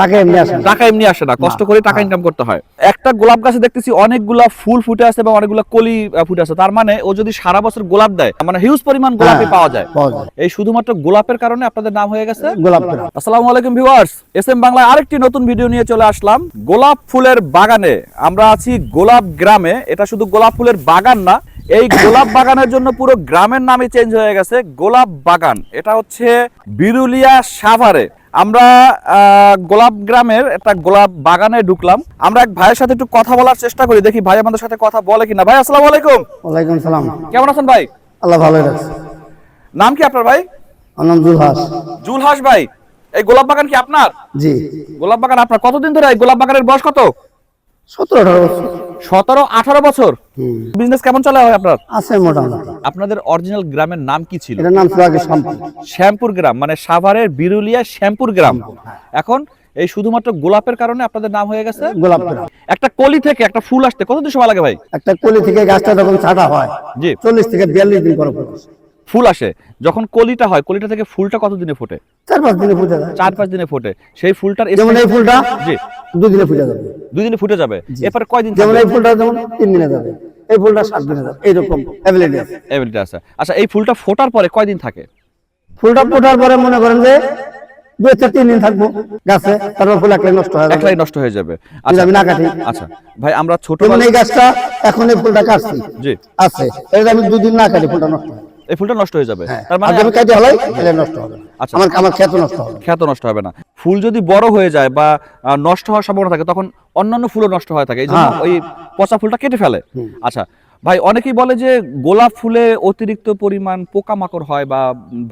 টাকা এমনি আসে না। টাকা এমনি আসে না কষ্ট করে টাকা ইনকাম করতে হয়। একটা গোলাপ গাছে দেখতেছি অনেকগুলা ফুল ফুটে আছে এবং অনেকগুলা কলি ফুটে আছে। তার মানে ও যদি সারা বছর গোলাপ দেয় মানে হিউজ পরিমাণ গোলাপই হ্যাঁ, পাওয়া যায়। পাওয়া যায়। এই শুধুমাত্র গোলাপের কারণে আপনাদের নাম হয়ে গেছে? গোলাপ। আসসালামু আলাইকুম ভিউয়ার্স এস এম বাংলায় আরেকটি নতুন ভিডিও নিয়ে চলে আসলাম। গোলাপ ফুলের বাগানে আমরা আছি গোলাপ গ্রামে। এটা শুধু গোলাপ ফুলের বাগান না এই গোলাপ বাগানের জন্য পুরো গ্রামের নামই চেঞ্জ হয়ে গেছে গোলাপ বাগান। এটা হচ্ছে বিরুলিয়া সাভারে। আমরা গোলাপ গ্রামের একটা গোলাপ বাগানে ঢুকলাম। আমরা এক ভাইয়ের সাথে একটু কথা বলার চেষ্টা করি দেখি ভাই আমাদের সাথে কথা বলে কিনা। ভাই আসসালামু আলাইকুম। ওয়ালাইকুম সালাম। কেমন আছেন ভাই? আল্লাহ ভালোই রাখছে। নাম কি আপনার ভাই? নাম জুলহাস। জুলহাস ভাই এই গোলাপ বাগান কি আপনার? জি। গোলাপ বাগান আপনার কতদিন ধরে এই গোলাপ বাগানের বয়স কত? সতেরো আঠারো বছর। সতেরো আঠারো বছর? বিজনেস কেমন চলে হয় আপনার? আছে মোটামুটি। আপনাদের অরিজিনাল গ্রামের নাম কি ছিল? এটার নাম ছিল আগে শ্যামপুর শ্যামপুর গ্রাম মানে সাভারের বিরুলিয়া শ্যামপুর গ্রাম। এখন এই শুধুমাত্র গোলাপের কারণে আপনাদের নাম হয়ে গেছে? গোলাপ। একটা কলি থেকে একটা ফুল আসতে কতদিন সময় লাগে ভাই? একটা কলি থেকে গাছটা যখন ছাটা হয় জি। চল্লিশ থেকে বিয়াল্লিশ দিন পরে ফুল আসে। যখন কলিটা হয় কলিটা থেকে ফুলটা কতদিনে ফোটে? চার পাঁচ দিনে ফুটে চার পাঁচ দিনে ফোটে। সেই ফুলটার যেমন এই ফুলটা জি দুদিনে ফুটে যাবে। দুই দিনে ফুটে যাবে। এরপরে কয়দিন যেমন এই ফুলটা যেমন তিন দিনে যাবে। এই ফুলটা সাত দিনে যাবে। এইরকম আছে। আছে। আচ্ছা এই ফুলটা ফোটার পরে কয়দিন থাকে? ফুলটা ফোটার পরে মনে করেন যে দুই চার তিন দিন থাকব গাছে। তারপর ফুল একলাই নষ্ট হয়ে একলাই নষ্ট হয়ে যাবে। আচ্ছা। আমি না কাটি। আচ্ছা। ভাই আমরা ছোট যেমন এই গাছটা এখন এই ফুলটা কাটছি। জি। আছে। এটা আমি দুদিন না কাটি ফুলটা নষ্ট হবে এই ফুলটা নষ্ট হয়ে যাবে। হ্যাঁ। তার মানে যদি কাটি হলাই তাহলে নষ্ট হবে। আচ্ছা। আমার আমার ক্ষেত নষ্ট হবে। খ্যাত নষ্ট হবে না। ফুল যদি বড় হয়ে যায় বা নষ্ট হওয়ার সম্ভাবনা থাকে তখন অন্যান্য ফুলও নষ্ট হয়ে থাকে। এই জন্য হ্যাঁ। ওই পচা ফুলটা কেটে ফেলে। আচ্ছা ভাই অনেকেই বলে যে গোলাপ ফুলে অতিরিক্ত পরিমাণ পোকামাকড় হয় বা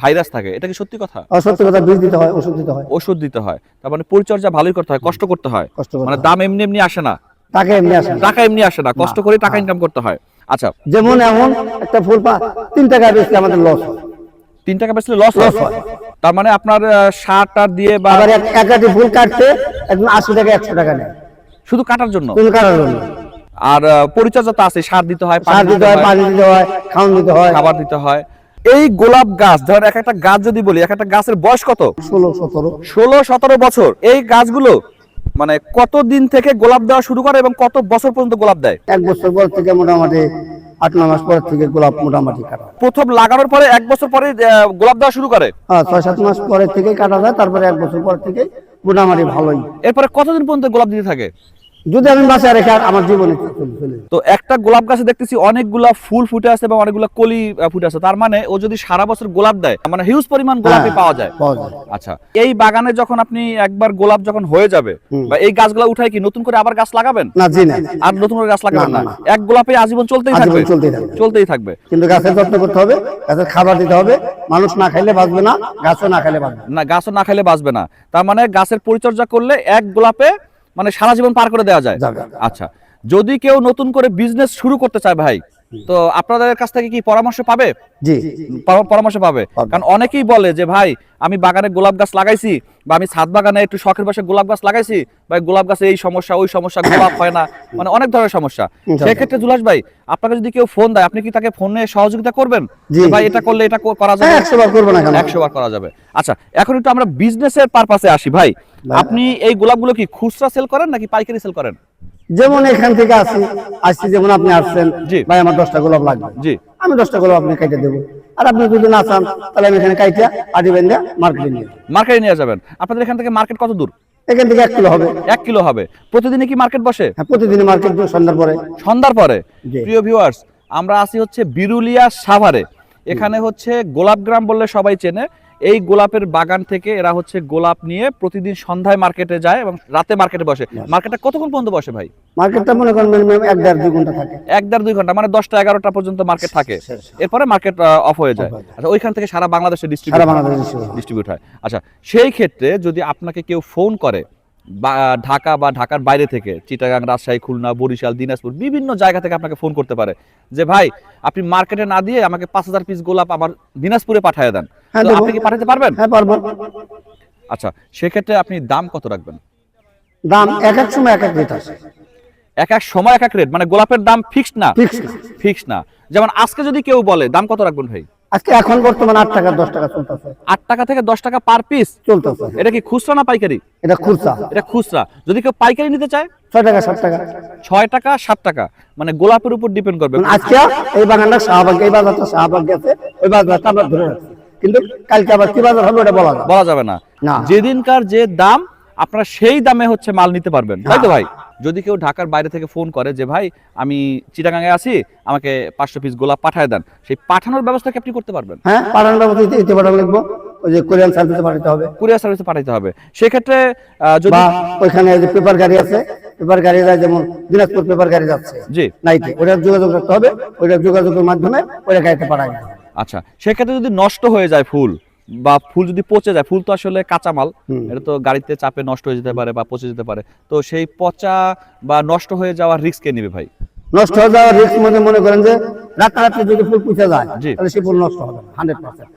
ভাইরাস থাকে। এটা কি সত্যি কথা? সত্যি কথা বীজ দিতে হয় ওষুধ দিতে হয়। ওষুধ দিতে হয়। তার মানে পরিচর্যা ভালোই করতে হয় কষ্ট করতে হয়। মানে দাম এমনি এমনি আসে না। টাকা এমনি আসে না। টাকা এমনি আসে না। কষ্ট করে টাকা ইনকাম করতে হয়। আচ্ছা। যেমন এমন একটা ফুল পা তিন টাকা বেশি আমাদের লস তিন টাকা বেচলে লস Loss হয়। তার মানে আপনার সার টার দিয়ে বা আবার এক এক আটি ফুল কাটতে একদম আশি টাকা একশো টাকা নেয়। শুধু কাটার জন্য? ফুল কাটার জন্য আর পরিচর্যা তো আছে সার দিতে হয় সার দিতে হয় পানি দিতে হয় খাওয়ান দিতে হয়। খাবার দিতে হয়। এই গোলাপ গাছ ধরেন এক একটা গাছ যদি বলি এক একটা গাছের বয়স কত? ষোলো সতেরো। ষোলো সতেরো বছর। এই গাছগুলো মানে কত দিন থেকে গোলাপ দেওয়া শুরু করে এবং কত বছর পর্যন্ত গোলাপ দেয়? এক বছর পর থেকে মোটামুটি আট ন মাস পর থেকে গোলাপ মোটামুটি কাটা প্রথম লাগানোর পরে এক বছর পরে গোলাপ দেওয়া শুরু করে? হ্যাঁ ছয় সাত মাস পরে থেকে কাটা যায় তারপরে এক বছর পর থেকে মোটামুটি ভালোই। এরপরে কতদিন পর্যন্ত গোলাপ দিতে থাকে? যদি আমি বাসায় রেখে আমার জীবনে তো একটা গোলাপ গাছে দেখতেছি অনেকগুলা ফুল ফুটে আছে এবং অনেকগুলা কলি ফুটে আছে। তার মানে ও যদি সারা বছর গোলাপ দেয় মানে হিউজ পরিমাণ গোলাপই হ্যাঁ, পাওয়া যায়। আচ্ছা এই বাগানে যখন আপনি একবার গোলাপ যখন হয়ে যাবে বা এই গাছগুলা উঠায় কি নতুন করে আবার গাছ লাগাবেন? না জি না। আর নতুন করে গাছ লাগাবেন না, এক গোলাপে আজীবন চলতেই থাকবে? চলতেই থাকবে। চলতেই থাকবে। কিন্তু গাছের যত্ন করতে হবে গাছের খাবার দিতে হবে। মানুষ না খাইলে বাঁচবে না গাছও না খাইলে বাঁচবে। না গাছও না খাইলে বাঁচবে না। তার মানে গাছের পরিচর্যা করলে এক গোলাপে মানে সারা জীবন পার করে দেওয়া যায়। আচ্ছা যদি কেউ নতুন করে বিজনেস শুরু করতে চায় ভাই তো আপনাদের কাছ থেকে কি পরামর্শ পাবে? জি। পরামর্শ পাবে। কারণ অনেকেই বলে যে ভাই আমি বাগানে গোলাপ গাছ লাগাইছি বা আমি ছাদ বাগানে একটু শখের বসে গোলাপ গাছ লাগাইছি বা গোলাপ গাছে এই সমস্যা ওই সমস্যা গোলাপ হয় না। মানে অনেক ধরনের সমস্যা। সেক্ষেত্রে জুলাস ভাই আপনাকে যদি কেউ ফোন দেয় আপনি কি তাকে ফোনে সহযোগিতা করবেন? যে ভাই এটা করলে এটা করা হ্যাঁ যাবে একশো বার করব না কেন? একশো বার করা যাবে। আচ্ছা এখন একটু আমরা বিজনেসের পারপাসে আসি ভাই। আপনি এই গোলাপগুলো কি খুচরা সেল করেন নাকি পাইকারি সেল করেন? যেমন এখান থেকে আসি আসছি যেমন আপনি আসছেন ভাই আমার দশটা গোলাপ লাগবে। জি। আমি দশটা গোলাপ আপনি কেটে দেবো। আর আপনি যদি না চান তাহলে আমি এখানে কাইটা আটি বেঁধে মার্কেটে নিয়ে মার্কেটে নিয়ে যাবেন। আপনাদের এখান থেকে মার্কেট কত দূর? এখান থেকে এক কিলো হবে। এক কিলো হবে। প্রতিদিনে কি মার্কেট বসে? হ্যাঁ প্রতিদিন মার্কেট সন্ধ্যার পরে। সন্ধ্যার পরে। প্রিয় ভিউয়ার্স আমরা আসি হচ্ছে বিরুলিয়া সাভারে। এখানে হচ্ছে গোলাপ গ্রাম বললে সবাই চেনে। এই গোলাপের বাগান থেকে এরা হচ্ছে গোলাপ নিয়ে প্রতিদিন সন্ধ্যায় মার্কেটে যায় এবং রাতে মার্কেটে বসে। মার্কেটটা কতক্ষণ পর্যন্ত বসে ভাই? মার্কেটটা মনে করেন মিনিমাম এক দেড় দুই ঘণ্টা থাকে। এক দেড় দুই ঘণ্টা মানে দশটা এগারোটা পর্যন্ত মার্কেট থাকে। এরপরে মার্কেট অফ হয়ে যায়। আচ্ছা ওইখান থেকে সারা বাংলাদেশে সারা ডিস্ট্রিবিউট বাংলাদেশে। ডিস্ট্রিবিউট হয়। আচ্ছা সেই ক্ষেত্রে যদি আপনাকে কেউ ফোন করে বা ঢাকা বা ঢাকার বাইরে থেকে চিটাগাং রাজশাহী খুলনা বরিশাল দিনাজপুর বিভিন্ন জায়গা থেকে আপনাকে ফোন করতে পারে। যে ভাই আপনি মার্কেটে না দিয়ে আমাকে পাঁচ হাজার পিস গোলাপ আমার দিনাজপুরে পাঠিয়ে দেন। হ্যাঁ, তো দেবো। আপনি কি পাঠাতে পারবেন? হ্যাঁ পারব। আচ্ছা সেক্ষেত্রে আপনি দাম কত রাখবেন? দাম এক এক সময় এক এক রেট আছে। এক এক সময় এক এক রেট মানে গোলাপের দাম ফিক্সড না? ফিক্স ফিক্স না। যেমন আজকে যদি কেউ বলে দাম কত রাখবেন ভাই? আজকে এখন বর্তমানে আট টাকা দশ টাকা চলতেছে। আট টাকা থেকে দশ টাকা পার পিস চলতেছে। এটা কি খুচরা না পাইকারি? এটা খুরসা এটা খুচরা। যদি কেউ পাইকারি নিতে চায়? ছয় টাকা সাত টাকা। ছয় টাকা সাত টাকা। মানে গোলাপের উপর ডিপেন্ড করবে। আজকে এই বাগানটা শাহবাগ এই বাজারটা শাহবাগ গেছে। ওই বাজারটা আমরা ধরে রাখছি। কিন্তু কালকে আবার কি বাজার হবে ওটা বলা বলা যাবে না। যেদিনকার যে দাম আপনারা সেই দামে হচ্ছে মাল নিতে পারবেন। তাই তো ভাই? যদি কেউ ঢাকার বাইরে থেকে ফোন করে যে ভাই আমি চিটাগাঙে আছি আমাকে পাঁচশো পিস গোলাপ পাঠায় দেন। সেই পাঠানোর ব্যবস্থা কি আপনি করতে পারবেন? হ্যাঁ পাঠানোর ব্যবস্থা ইতি পাঠানো লিখব। ওই যে কোরিয়ান সার্ভিসে পাঠাতে হবে। কুরিয়ার সার্ভিসে পাঠাইতে হবে। সেক্ষেত্রে যদি ওইখানে যে পেপার গাড়ি আছে পেপার গাড়ি যায় যেমন দিনাজপুর পেপার গাড়ি যাচ্ছে জি। নাইটে ওটা যোগাযোগ করতে হবে। ওইটা যোগাযোগের মাধ্যমে ওইটা গাড়িতে পাঠায়। আচ্ছা সেক্ষেত্রে যদি নষ্ট হয়ে যায় ফুল বা ফুল যদি পচে যায় ফুল তো আসলে কাঁচামাল। এটা তো গাড়িতে চাপে নষ্ট হয়ে যেতে পারে বা পচে যেতে পারে। তো সেই পচা বা নষ্ট হয়ে যাওয়ার রিস্ক কে নেবে ভাই? নষ্ট হয়ে যাওয়ার রিস্ক মধ্যে মনে করেন যে রাতারাতি যদি ফুল পুচে যায় তাহলে সেই ফুল নষ্ট হবে হান্ড্রেড পার্সেন্ট।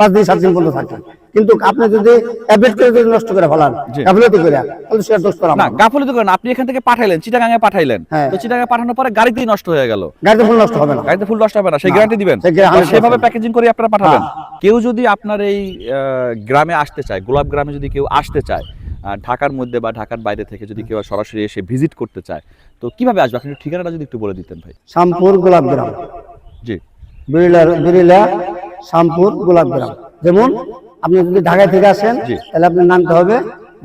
পাঁচ দিন সাত দিন পর্যন্ত থাকে। কিন্তু আপনি যদি অ্যাভয়েড করে যদি নষ্ট করে ফেলান। গাফিলতি করে তাহলে সেটা দোষ করা না গাফলিত করেন আপনি এখান থেকে পাঠাইলেন চিটাগাঙে পাঠাইলেন। হ্যাঁ। তো চিটাগাঙে পাঠানোর পরে গাড়িতেই নষ্ট হয়ে গেল। গাড়িতে ফুল নষ্ট হবে না। গাড়িতে ফুল নষ্ট হবে না। সেই গ্যারান্টি দিবেন। সেভাবে প্যাকেজিং করে আপনারা পাঠাবেন। হ্যাঁ। কেউ যদি আপনার এই গ্রামে আসতে চায় গোলাপ গ্রামে যদি কেউ আসতে চায় ঢাকার মধ্যে বা ঢাকার বাইরে থেকে যদি কেউ সরাসরি এসে ভিজিট করতে চায় তো কীভাবে আসবে? আপনি ঠিকানাটা যদি একটু বলে দিতেন ভাই। শ্যামপুর গোলাপ গ্রাম। জি। বিড়িলা বিড়িলা শ্যামপুর গোলাপ গ্রাম যেমন আপনি যদি ঢাকা থেকে আসেন। তাহলে আপনার নামতে হবে।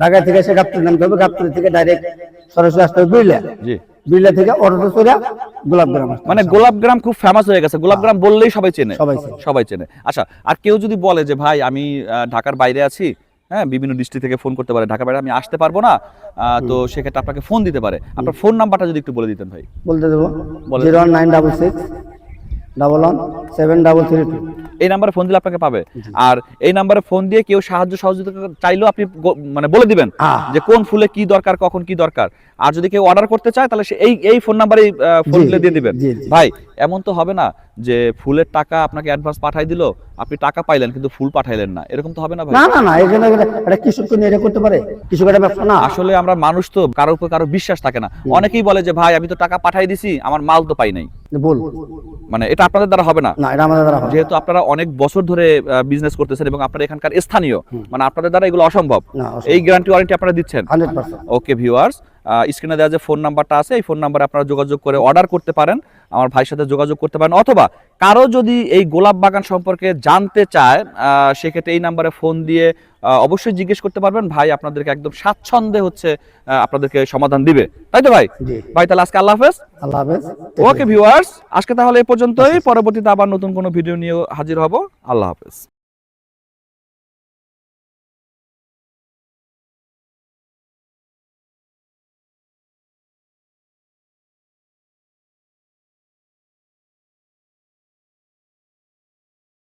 ঢাকা থেকে এসে গাবতলি নামতে হবে। গাবতলি থেকে ডাইরেক্ট সরাসরি আসতে হবে বিড়িলা। জি। বিড়িলা থেকে অটোতে চলে গোলাপ গ্রাম আসতে হবে। মানে গোলাপ গ্রাম খুব ফেমাস হয়ে গেছে। গোলাপ গ্রাম বললেই সবাই চেনে। সবাই চেনে। সবাই চেনে। আচ্ছা আর কেউ যদি বলে যে ভাই আমি ঢাকার বাইরে আছি হ্যাঁ বিভিন্ন ডিস্ট্রিক্ট থেকে ফোন করতে পারে ঢাকার বাইরে আমি আসতে পারব না তো সেক্ষেত্রে আপনাকে ফোন দিতে পারে। আপনার ফোন নাম্বারটা যদি একটু বলে দিতেন ভাই। বলতে দেবো zero one nine double six double one seven double three two. এই নাম্বারে ফোন দিলে আপনাকে পাবে। আর এই নাম্বারে ফোন দিয়ে কেউ সাহায্য সহযোগিতা চাইলেও আপনি মানে বলে দিবেন। যে কোন ফুলে কি দরকার কখন কি দরকার। আর যদি কেউ অর্ডার করতে চায় তাহলে সে এই এই ফোন নাম্বারে ফোন দিয়ে দিবেন। ভাই এমন তো হবে না যে ফুলের টাকা আপনাকে অ্যাডভান্স পাঠাই দিল আপনি টাকা পাইলেন কিন্তু ফুল পাঠাইলেন না। এরকম তো হবে না ভাই? না না না এখানে এটা কৃষক নিয়ে করতে পারে। কৃষক একটা ব্যবসা না। আসলে আমরা মানুষ তো কারোর উপর কারও বিশ্বাস থাকে না। অনেকেই বলে যে ভাই আমি তো টাকা পাঠাই দিছি আমার মাল তো পাই নাই। বল। মানে এটা আপনাদের দ্বারা হবে না। না এটা আমাদের দ্বারা হবে যেহেতু আপনারা অনেক বছর ধরে বিজনেস করতেছেন এবং আপনারা এখানকার স্থানীয় মানে আপনাদের দ্বারা এগুলো অসম্ভব। এই গ্যারান্টি ওয়ারেন্টি আপনারা দিচ্ছেন। ওকে ভিউয়ার্স স্ক্রিনে দেওয়া যে ফোন নাম্বারটা আছে এই ফোন নাম্বারে আপনারা যোগাযোগ করে অর্ডার করতে পারেন আমার ভাইয়ের সাথে যোগাযোগ করতে পারেন অথবা কারও যদি এই গোলাপ বাগান সম্পর্কে জানতে চায় আহ, সেক্ষেত্রে এই নাম্বারে ফোন দিয়ে অবশ্যই জিজ্ঞেস করতে পারবেন ভাই আপনাদেরকে একদম স্বাচ্ছন্দ্যে হচ্ছে আপনাদেরকে সমাধান দিবে। তাই তো ভাই? ভাই তাহলে আজকে আল্লাহ হাফেজ। আল্লাহ হাফেজ। ওকে ভিউয়ার্স আজকে তাহলে এই পর্যন্তই পরবর্তীতে আবার নতুন কোনো ভিডিও নিয়ে হাজির হব। আল্লাহ হাফেজ।